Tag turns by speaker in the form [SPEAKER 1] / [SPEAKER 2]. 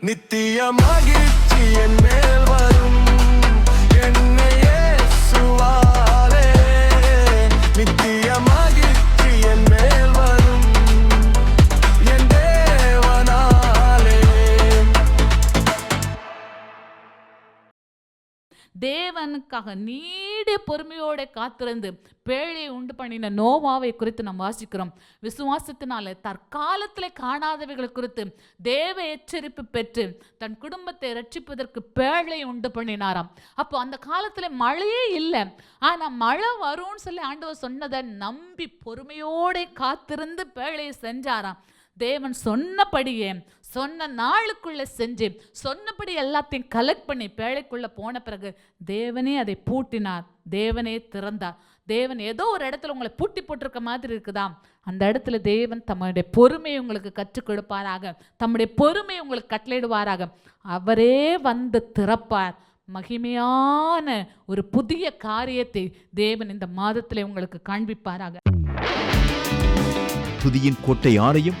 [SPEAKER 1] நித்திய மகிழ்ச்சி என் மேல் வரும். என்னை இயேசுவாலே நித்திய மகிழ்ச்சி என் மேல் வரும். என் தேவனாலே.
[SPEAKER 2] தேவனுக்காக நீ நீடிய பொறுமையோட காத்திருந்து பேழையை உண்டு பண்ணின நோவாவை குறித்து நாம் வாசிக்கிறோம். விசுவாசத்தினால தற்காலத்தில் காணாதவைகள் குறித்து தேவ எச்சரிப்பு பெற்று தன் குடும்பத்தை ரட்சிப்பதற்கு பேழை உண்டு பண்ணினாராம். அப்போ அந்த காலத்தில் மழையே இல்லை. ஆனால் மழை வரும்னு சொல்லி ஆண்டவர் சொன்னதை நம்பி பொறுமையோட காத்திருந்து பேழையை செஞ்சாராம். தேவன் சொன்னபடியே சொன்ன நாளுக்குள்ளே செஞ்சு சொன்னபடி எல்லாத்தையும் கலெக்ட் பண்ணி பேழைக்குள்ளே போன பிறகு தேவனே அதை பூட்டினார். தேவனே திறந்தார். தேவன் ஏதோ ஒரு இடத்துல உங்களை பூட்டி போட்டிருக்க மாதிரி இருக்குதா அந்த இடத்துல தேவன் தம்முடைய பொறுமையை உங்களுக்கு கற்றுக் கொடுப்பாராக. தம்முடைய பொறுமையை உங்களுக்கு கட்டளையிடுவாராக. அவரே வந்து திறப்பார். மகிமையான ஒரு புதிய காரியத்தை தேவன் இந்த மாதத்திலே உங்களுக்கு காண்பிப்பாராக.
[SPEAKER 3] புதியின் கோட்டை யாரையும்